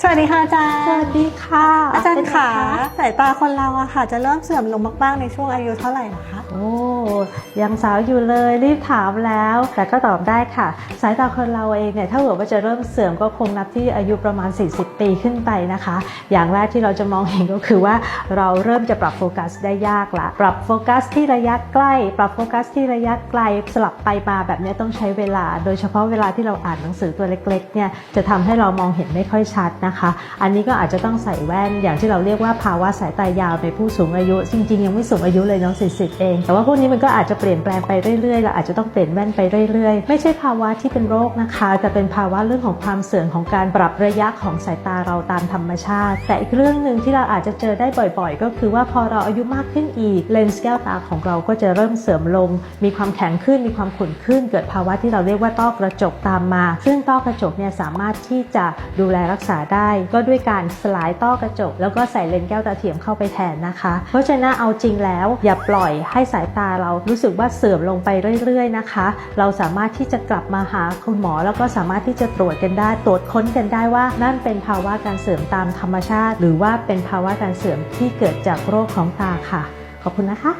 สวัสดีค่ะอาจารย์ สวัสดี สายตาคนเราอะค่ะ จะเริ่มเสื่อมลงมากๆในช่วงอายุเท่าไหร่นะคะโอ้ยังสาวอยู่เลยรีบถามแล้ว แต่ก็ตอบได้ค่ะ สายตาคนเราเองเนี่ยถ้าเกิดว่าจะเริ่มเสื่อมก็คงนับที่อายุประมาณ 40 ปีขึ้นไปนะคะ อย่างแรกที่เราจะมองเห็นก็คือว่าเราเริ่มจะปรับโฟกัสได้ยากละปรับโฟกัสที่ระยะใกล้ ปรับโฟกัสที่ระยะไกลสลับไปมาแบบนี้ต้องใช้เวลา โดยเฉพาะเวลาที่เราอ่านหนังสือตัวเล็กๆเนี่ยจะทำให้เรามองเห็นไม่ค่อยชัดนะคะ อันนี้ก็อาจจะต้องใส่แว่นอย่างที่เราเรียกว่าภาวะสายตายาวในผู้สูงอายุ จริง ๆ ยังไม่สูงอายุเลยน้อง40 เอง แต่ว่าพวกนี้มันก็อาจจะเปลี่ยนแปลงไปเรื่อยๆเราอาจจะต้องเปลี่ยนแว่นไปเรื่อยๆ ไม่ใช่ภาวะที่เป็นโรคนะคะ แต่เป็นภาวะเรื่องของความเสื่อมของการปรับระยะของสายตาเราตามธรรมชาติ แต่อีกเรื่องหนึ่งที่เราอาจจะเจอได้บ่อย ๆ ก็คือว่าพอเราอายุมากขึ้นอีกเลนส์แก้วตาของเราก็จะเริ่มเสื่อมลง มีความแข็งขึ้นมีความขุ่นขึ้น เกิดภาวะที่เราเรียกว่าต้อกระจกตามมา ซึ่งต้อกระจกเนี่ยสามารถที่จะดูแลรักษาได้ ก็ด้วยการสลายต้อกระจก แล้วก็ใส่เลนส์แก้วตาเทียมเข้าไปแทนนะคะ เพราะฉะนั้นเอาจริงแล้วอย่าปล่อยให้สายตาเรารู้สึกว่าเสื่อมลงไปเรื่อยๆนะคะ เราสามารถที่จะกลับมาหาคุณหมอ แล้วก็สามารถที่จะตรวจกันได้ ตรวจค้นกันได้ว่านั่นเป็นภาวะการเสื่อมตามธรรมชาติ หรือว่าเป็นภาวะการเสื่อมที่เกิดจากโรคของตาค่ะ ขอบคุณนะคะ